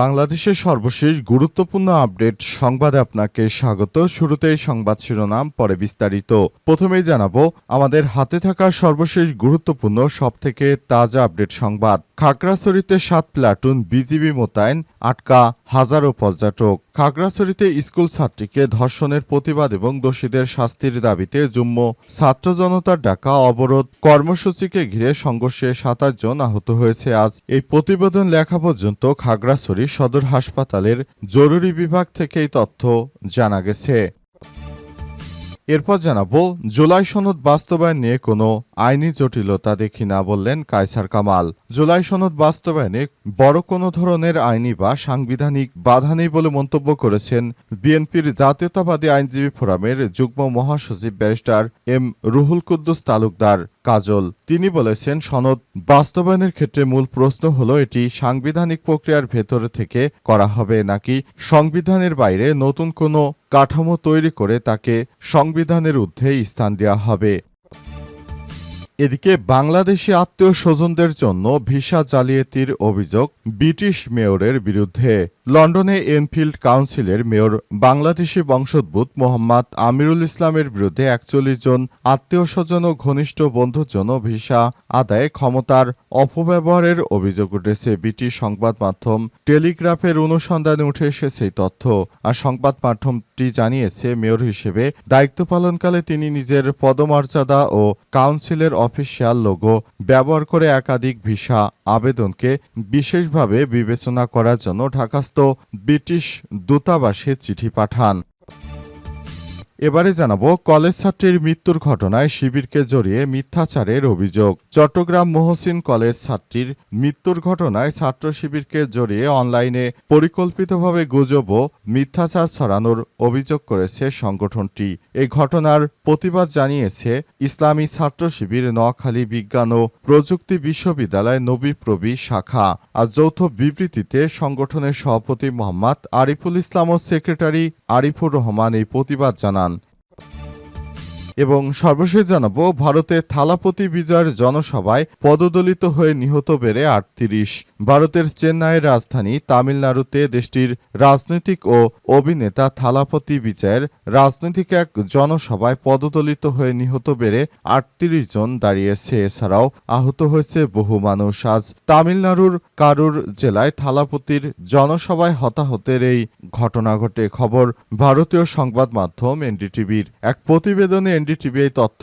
বাংলাদেশের সর্বশেষ গুরুত্বপূর্ণ আপডেট সংবাদে আপনাকে স্বাগত। শুরুতেই সংবাদ শিরোনাম, পরে বিস্তারিত। প্রথমেই জানাব, আমাদের হাতে থাকা সর্বশেষ গুরুত্বপূর্ণ, সবথেকে তাজা আপডেট সংবাদ। খাগড়াছড়িতে সাত প্লাটুন বিজিবি মোতায়েন, আটকা হাজারো পর্যটক। খাগড়াছড়িতে স্কুল ছাত্রীকে ধর্ষণের প্রতিবাদ এবং দোষীদের শাস্তির দাবিতে জুম্ম ছাত্র জনতার ডাকা অবরোধ। কর্মসূচিকে ঘিরে সংঘর্ষে সাতাশ জন আহত হয়েছে। আজ এই প্রতিবেদন লেখা পর্যন্ত খাগড়াছড়ি সদর হাসপাতালের জরুরি বিভাগ থেকে এই তথ্য জানা গেছে। এরপর জানাব, জুলাই সনদ বাস্তবায়ন নিয়ে কোনো আইনি জটিলতা দেখি না বললেন কায়সার কামাল। জুলাই সনদ বাস্তবায়নে বড় কোনো ধরনের আইনি বা সাংবিধানিক বাধা নেই বলে মন্তব্য করেছেন বিএনপির জাতীয়তাবাদী আইনজীবী ফোরামের যুগ্ম মহাসচিব ব্যারিস্টার এম রুহুল কুদ্দুস তালুকদার কাজল। তিনি বলেছেন, সনদ বাস্তবায়নের ক্ষেত্রে মূল প্রশ্ন হলো, এটি সাংবিধানিক প্রক্রিয়ার ভেতরে থেকে করা হবে নাকি সংবিধানের বাইরে নতুন কোনো কাঠামো তৈরি করে তাকে সংবিধানের ঊর্ধ্বে স্থান দেওয়া হবে। এদিকে বাংলাদেশি আত্মীয় স্বজনদের জন্য ভিসা জালিয়াতির অভিযোগ ব্রিটিশ মেয়রের বিরুদ্ধে। লন্ডনে এনফিল্ড কাউন্সিলের মেয়র বাংলাদেশি বংশোদ্ভূত মোহাম্মদ আমিরুল ইসলামের বিরুদ্ধে একচল্লিশ জন আত্মীয় স্বজন ও ঘনিষ্ঠ বন্ধুর জন্য ভিসা আদায়ে ক্ষমতার অপব্যবহারের অভিযোগ উঠেছে। ব্রিটিশ সংবাদ মাধ্যম টেলিগ্রাফের অনুসন্ধানে উঠে এসেছে তথ্য। আর সংবাদ মাধ্যমটি জানিয়েছে, মেয়র হিসেবে দায়িত্ব পালনকালে তিনি নিজের পদমর্যাদা ও কাউন্সিলের অফিসিয়াল লোগো ব্যবহার করে একাধিক ভিসা আবেদনকে বিশেষভাবে বিবেচনা করার জন্য ঢাকাস্থ ব্রিটিশ দূতাবাসে চিঠি পাঠান। এবারে জানাব, কলেজ ছাত্রীর মৃত্যুর ঘটনায় শিবিরকে জড়িয়ে মিথ্যাচারের অভিযোগ। চট্টগ্রাম মহসিন কলেজ ছাত্রীর মৃত্যুর ঘটনায় ছাত্র শিবিরকে জড়িয়ে অনলাইনে পরিকল্পিতভাবে গুজব ও মিথ্যাচার ছড়ানোর অভিযোগ করেছে সংগঠনটি। এই ঘটনার প্রতিবাদ জানিয়েছে ইসলামী ছাত্র শিবির নোয়াখালী বিজ্ঞান ও প্রযুক্তি বিশ্ববিদ্যালয় নবীপ্রবি শাখা। আজ যৌথ বিবৃতিতে সংগঠনের সভাপতি মোহাম্মদ আরিফুল ইসলাম ও সেক্রেটারি আরিফুর রহমান এই প্রতিবাদ জানান। এবং সর্বশেষ জানাব, ভারতে থালাপতি বিজয়ের জনসভায় পদদলিত হয়ে নিহত বেড়ে আটত্রিশ। ভারতের চেন্নাইয়ের রাজধানী তামিলনাড়ুতে দেশটির রাজনৈতিক ও অভিনেতা থালাপতি বিজয়ের রাজনৈতিক এক জনসভায় পদদলিত হয়ে নিহত বেড়ে আটত্রিশ জন দাঁড়িয়েছে। এছাড়াও আহত হয়েছে বহু মানুষ। আজ তামিলনাড়ুর কারুর জেলায় থালাপতির জনসভায় হতাহতের এই ঘটনা ঘটে। খবর, ভারতীয় সংবাদ মাধ্যম এনডিটিভির। এক প্রতিবেদনে এনডিটিভি এই তথ্য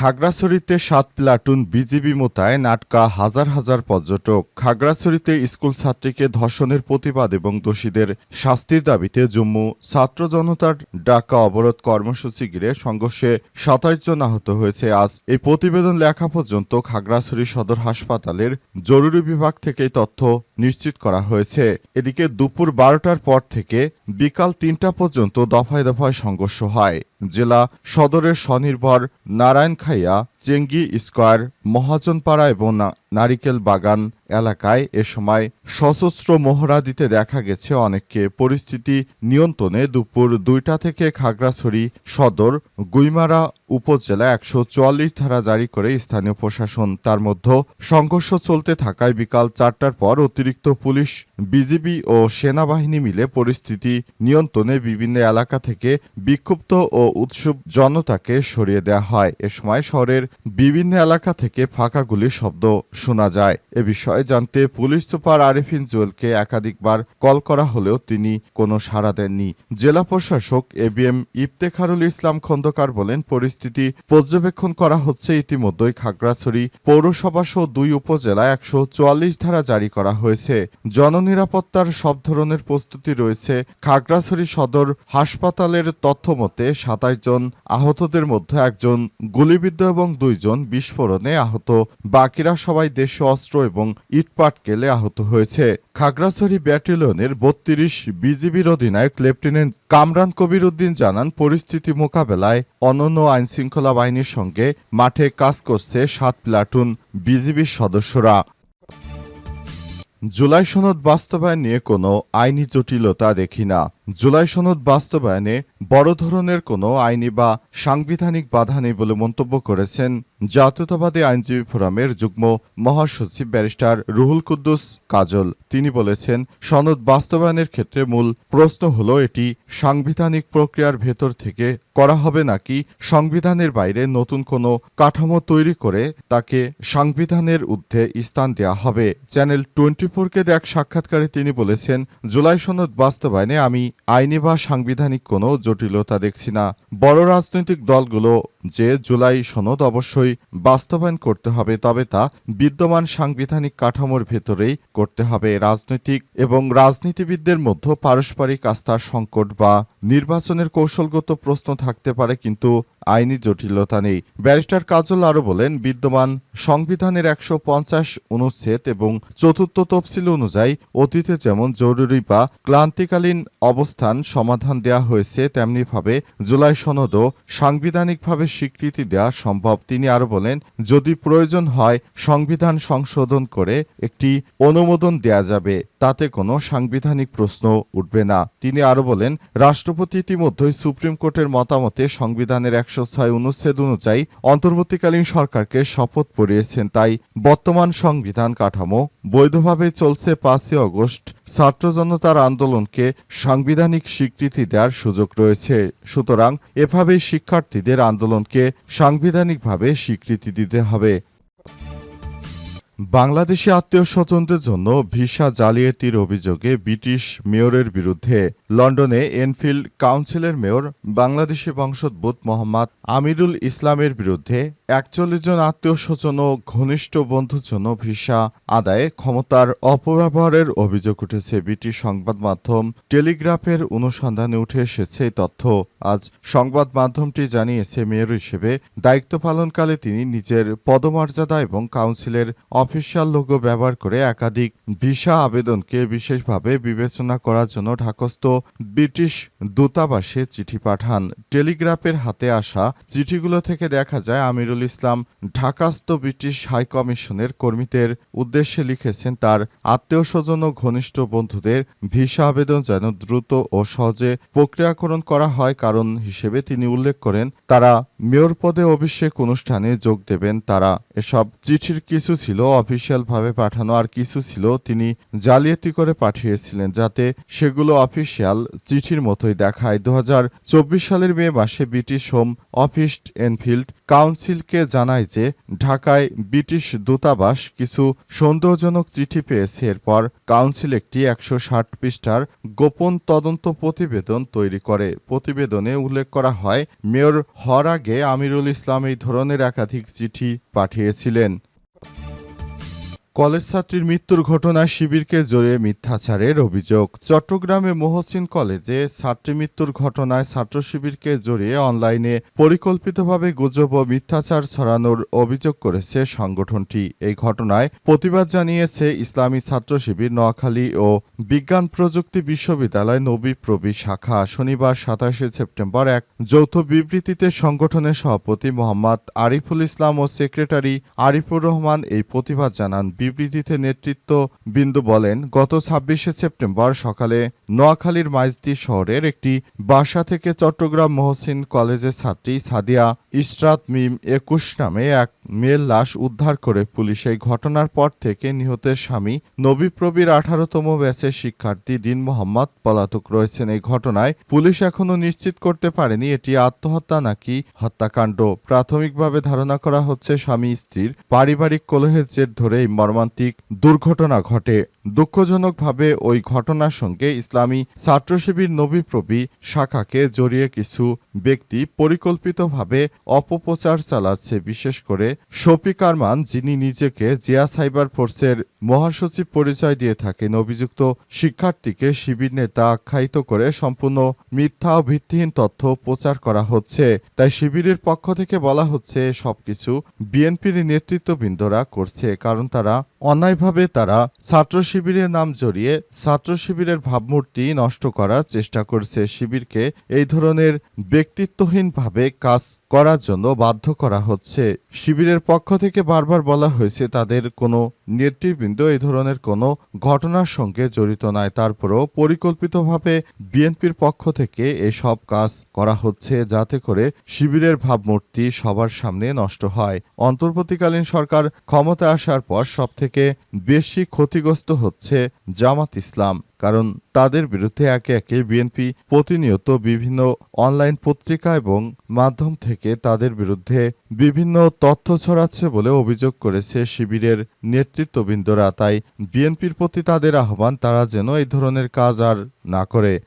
খাগড়াছড়িতে সাত প্লাটুন বিজিবি মোতায়েন আটকা হাজার হাজার পর্যটক। খাগড়াছড়িতে স্কুল ছাত্রীকে ধর্ষণের প্রতিবাদ এবং দোষীদের শাস্তির দাবিতে জম্মু ছাত্র জনতার ডাকা অবরোধ কর্মসূচি ঘিরে সংঘর্ষে সাতাশ জন আহত হয়েছে। আজ এই প্রতিবেদন লেখা পর্যন্ত খাগড়াছড়ি সদর হাসপাতালের জরুরি বিভাগ থেকে তথ্য নিশ্চিত করা হয়েছে। এদিকে দুপুর বারোটার পর থেকে বিকাল তিনটা পর্যন্ত দফায় দফায় সংঘর্ষ হয়। জেলা সদরের স্বনির্ভর নারায়ণখাইয়া চেঙ্গি স্কোয়ার মহাজনপাড়া এবং নারিকেল বাগান এলাকায় এ সময় সশস্ত্র মহড়া দিতে দেখা গেছে অনেককে। পরিস্থিতি নিয়ন্ত্রণে দুপুর দুইটা থেকে খাগড়াছড়ি সদর গুইমারা উপজেলা একশো চুয়াল্লিশ ধারা জারি করে স্থানীয় প্রশাসন। তার মধ্যে সংঘর্ষ চলতে থাকায় বিকাল চারটার পর অতিরিক্ত পুলিশ, বিজিবি ও সেনাবাহিনী মিলে পরিস্থিতি নিয়ন্ত্রণে বিভিন্ন এলাকা থেকে বিক্ষুব্ধ ও উৎসুক জনতাকে সরিয়ে দেওয়া হয়। এ সময় শহরের বিভিন্ন এলাকা থেকে ফাঁকা গুলির শব্দ শোনা যায়। এ বিষয়ে জানতে পুলিশ সুপার আরিফিন জুয়েলকে একাধিকবার কল করা হলেও তিনি কোনো সাড়া দেননি। জেলা প্রশাসক A B M Iftekharul Islam Khandaker বলেন, পরিস্থিতি পর্যবেক্ষণ করা হচ্ছে। ইতিমধ্যেই খাগড়াছড়ি পৌরসভা সহ দুই উপজেলায় একশো চুয়াল্লিশ ধারা জারি করা হয়েছে। জননিরাপত্তার সব ধরনের প্রস্তুতি রয়েছে। খাগড়াছড়ি সদর হাসপাতালের তথ্য মতে, সাতাশ জন আহতদের মধ্যে একজন গুলিবিদ্ধ এবং দুইজন বিস্ফোরণে আহত। বাকিরা সবাই দেশীয় অস্ত্র এবং ইটপাটকেলে আহত হয়েছে। খাগড়াছড়ি ব্যাটালিয়নের বত্রিশ বিজিবির অধিনায়ক লেফটেন্যান্ট কামরান কবির উদ্দিন জানান, পরিস্থিতি মোকাবেলায় অনন্য আইনশৃঙ্খলা বাহিনীর সঙ্গে মাঠে কাজ করছে সাত প্লাটুন বিজিবির সদস্যরা। জুলাই সনদ বাস্তবায়ন নিয়ে কোনো আইনি জটিলতা দেখি না। জুলাই সনদ বাস্তবায়নে বড় ধরনের কোনো আইনি বা সাংবিধানিক বাধা নেই বলে মন্তব্য করেছেন জাতীয়তাবাদী আইনজীবী ফোরামের যুগ্ম মহাসচিব ব্যারিস্টার রুহুল কুদ্দুস কাজল। তিনি বলেছেন, সনদ বাস্তবায়নের ক্ষেত্রে মূল প্রশ্ন হলো, এটি সাংবিধানিক প্রক্রিয়ার ভেতর থেকে করা হবে নাকি সংবিধানের বাইরে নতুন কোনো কাঠামো তৈরি করে তাকে সংবিধানের ঊর্ধ্বে স্থান দেওয়া হবে। চ্যানেল টোয়েন্টি ফোরকে এক সাক্ষাৎকারে তিনি বলেছেন, জুলাই সনদ বাস্তবায়নে আমি আইনি বা সাংবিধানিক কোনো জটিলতা দেখছি না। বড় রাজনৈতিক দলগুলো যে জুলাই সনদ অবশ্যই বাস্তবায়ন করতে হবে, তবে তা বিদ্যমান সাংবিধানিক কাঠামোর ভেতরেই করতে হবে। রাজনৈতিক এবং রাজনীতিবিদদের মধ্যে পারস্পরিক আস্থার সংকট বা নির্বাচনের কৌশলগত প্রশ্ন থাকতে পারে, কিন্তু আইনি জটিলতা নেই। ব্যারিস্টার কাজল আরও বলেন, বিদ্যমান সংবিধানের একশো পঞ্চাশ অনুচ্ছেদ এবং চতুর্থ তফসিল অনুযায়ী অতীতে যেমন জরুরি বা ক্লান্তিকালীন অবস্থান সমাধান দেয়া হয়েছে, তেমনিভাবে জুলাই সনদও সাংবিধানিকভাবে স্বীকৃতি দেওয়া সম্ভব, তিনি আরও বলেন, যদি প্রয়োজন হয়, সংবিধান সংশোধন করে একটি অনুমোদন দেয়া যাবে, তাতে কোনো সাংবিধানিক প্রশ্ন উঠবে না। তিনি আরও বলেন, রাষ্ট্রপতি ইতিমধ্যেই সুপ্রিম কোর্টের মতামতে সংবিধানের একশো ছয় অনুচ্ছেদ অনুযায়ী অন্তর্বর্তীকালীন সরকারকে শপথ পড়িয়েছেন, তাই বর্তমান সংবিধান কাঠামো বৈধভাবে চলছে পাঁচই অগস্ট। ছাত্র জনতার আন্দোলনকে সাংবিধানিক স্বীকৃতি দেওয়ার সুযোগ রয়েছে। সুতরাং এভাবেই শিক্ষার্থীদের আন্দোলনকে সাংবিধানিকভাবে স্বীকৃতি দিতে হবে। বাংলাদেশি আত্মীয় স্বজনদের জন্য ভিসা জালিয়াতির অভিযোগে ব্রিটিশ মেয়রের বিরুদ্ধে লন্ডনে এনফিল্ড কাউন্সিলের মেয়র, বাংলাদেশি বংশোদ্ভূত মোহাম্মদ আমিরুল ইসলামের বিরুদ্ধে একচল্লিশ জন আত্মীয় স্বজন ও ঘনিষ্ঠ বন্ধুর জন্য ভিসা আদায়ে ক্ষমতার অপব্যবহারের অভিযোগ উঠেছে। ব্রিটিশ সংবাদ মাধ্যম টেলিগ্রাফের অনুসন্ধানে উঠে এসেছে তথ্য। আজ সংবাদ মাধ্যমটি জানিয়েছে, মেয়র হিসেবে দায়িত্ব পালনকালে তিনি নিজের পদমর্যাদা এবং কাউন্সিলের অফিসিয়াল লোগো ব্যবহার করে একাধিক ভিসা আবেদনকে বিশেষভাবে বিবেচনা করার জন্য ঢাকস্থ ব্রিটিশ দূতাবাসে চিঠি পাঠান। টেলিগ্রাফের হাতে আসা চিঠিগুলো থেকে দেখা যায়, আমিরুল ইসলাম ঢাকাস্থ ব্রিটিশ হাইকমিশনের কর্মীদের উদ্দেশ্যে লিখেছেন, তার আত্মীয় স্বজন ও ঘনিষ্ঠ বন্ধুদের ভিসা আবেদন যেন দ্রুত ও সহজে প্রক্রিয়াকরণ করা হয়। কারণ হিসেবে তিনি উল্লেখ করেন, তারা মেয়র পদে অভিষেক অনুষ্ঠানে যোগ দেবেন, তারা এসব চিঠির কিছু ছিল অফিসিয়ালভাবে পাঠানো আর কিছু ছিল তিনি জালিয়াতি করে পাঠিয়েছিলেন যাতে সেগুলো অফিসিয়াল চিঠির মতোই দেখায়। দু হাজার চব্বিশ সালের মে মাসে ব্রিটিশ হোম অফিস এনফিল্ড কাউন্সিলকে জানায় যে ঢাকায় ব্রিটিশ দূতাবাস কিছু সন্দেহজনক চিঠি পেয়েছে। এরপর কাউন্সিল একটি একশো ষাট পৃষ্ঠার গোপন তদন্ত প্রতিবেদন তৈরি করে। প্রতিবেদনে উল্লেখ করা হয়, মেয়র হওয়ার আগে আমিরুল ইসলাম এই ধরনের একাধিক চিঠি পাঠিয়েছিলেন। কলেজ ছাত্রীর মৃত্যুর ঘটনায় শিবিরকে জড়িয়ে মিথ্যাচারের অভিযোগ। চট্টগ্রামে মহসিন কলেজে ছাত্রী মৃত্যুর ঘটনায় ছাত্র শিবিরকে জড়িয়ে অনলাইনে পরিকল্পিতভাবে গুজব ও মিথ্যাচার ছড়ানোর অভিযোগ করেছে সংগঠনটি। এই ঘটনায় প্রতিবাদ জানিয়েছে ইসলামী ছাত্র শিবির নোয়াখালী ও বিজ্ঞান প্রযুক্তি বিশ্ববিদ্যালয় নবী প্রবি শাখা। শনিবার সাতাশে সেপ্টেম্বর এক যৌথ বিবৃতিতে সংগঠনের সভাপতি মোহাম্মদ আরিফুল ইসলাম ও সেক্রেটারি আরিফুর রহমান এই প্রতিবাদ জানান। বিবৃতিতে নেতৃত্ব বিন্দু বলেন, গত ছাব্বিশে সেপ্টেম্বর সকালে নোয়াখালীর মাইজদি শহরের একটি বাসা থেকে চট্টগ্রাম মহসিন কলেজের ছাত্রী সাদিয়া ইশরাত মিম একুশ নামে এক মেয়ের লাশ উদ্ধার করে পুলিশ এই ঘটনার পর থেকে নিহতের স্বামী নবীপ্রবীর আঠারোতম ব্যাচের শিক্ষার্থী দিন মোহাম্মদ পলাতক রয়েছেন। এই ঘটনায় পুলিশ এখনও নিশ্চিত করতে পারেনি এটি আত্মহত্যা নাকি হত্যাকাণ্ড। প্রাথমিকভাবে ধারণা করা হচ্ছে স্বামী স্ত্রীর পারিবারিক কলহের জের ধরে এই মর্মান্তিক দুর্ঘটনা ঘটে। দুঃখজনকভাবে ওই ঘটনার সঙ্গে ইসলামী ছাত্র শিবির নবীপ্রবি শাখাকে জড়িয়ে কিছু ব্যক্তি পরিকল্পিতভাবে অপপ্রচার চালাচ্ছে, বিশেষ করে শফিক আরমান, যিনি নিজেকে জিয়া সাইবার ফোর্সের মহাসচিব পরিচয় দিয়ে থাকেন। অভিযুক্ত শিক্ষার্থীকে শিবির নেতা আখ্যায়িত করে সম্পূর্ণ মিথ্যা ও ভিত্তিহীন তথ্য প্রচার করা হচ্ছে। তাই শিবিরের পক্ষ থেকে বলা হচ্ছে, সবকিছু বিএনপির নেতৃত্ববৃন্দরা করছে, কারণ তারা অন্যায়ভাবে তারা ছাত্র শিবিরের নাম জড়িয়ে ছাত্র শিবিরের ভাবমূর্তি নষ্ট করার চেষ্টা করছে শিবিরকে। এই ধরনের ব্যক্তিত্বহীনভাবে কাজ করার জন্য বাধ্য করা হচ্ছে। শিবিরের পক্ষ থেকে বারবার বলা হয়েছে, তাদের কোনো নেতৃবৃন্দ এই ধরনের কোনো ঘটনার সঙ্গে জড়িত নয়। তারপরেও পরিকল্পিতভাবে বিএনপির পক্ষ থেকে এসব কাজ করা হচ্ছে, যাতে করে শিবিরের ভাবমূর্তি সবার সামনে নষ্ট হয়। অন্তর্বর্তীকালীন সরকার ক্ষমতা আসার পর সবথেকে বেশি ক্ষতিগ্রস্ত হচ্ছে জামাত ইসলাম। কারণ তাদের বিরুদ্ধে একে একে বিএনপি প্রতিনিয়ত বিভিন্ন অনলাইন পত্রিকা এবং মাধ্যম থেকে তাদের বিরুদ্ধে বিভিন্ন তথ্য ছড়াচ্ছে বলে অভিযোগ করেছে শিবিরের নেতৃত্ববৃন্দরা। তাই বিএনপির প্রতি তাদের আহ্বান, তারা যেন এই ধরনের কাজ আর না করে।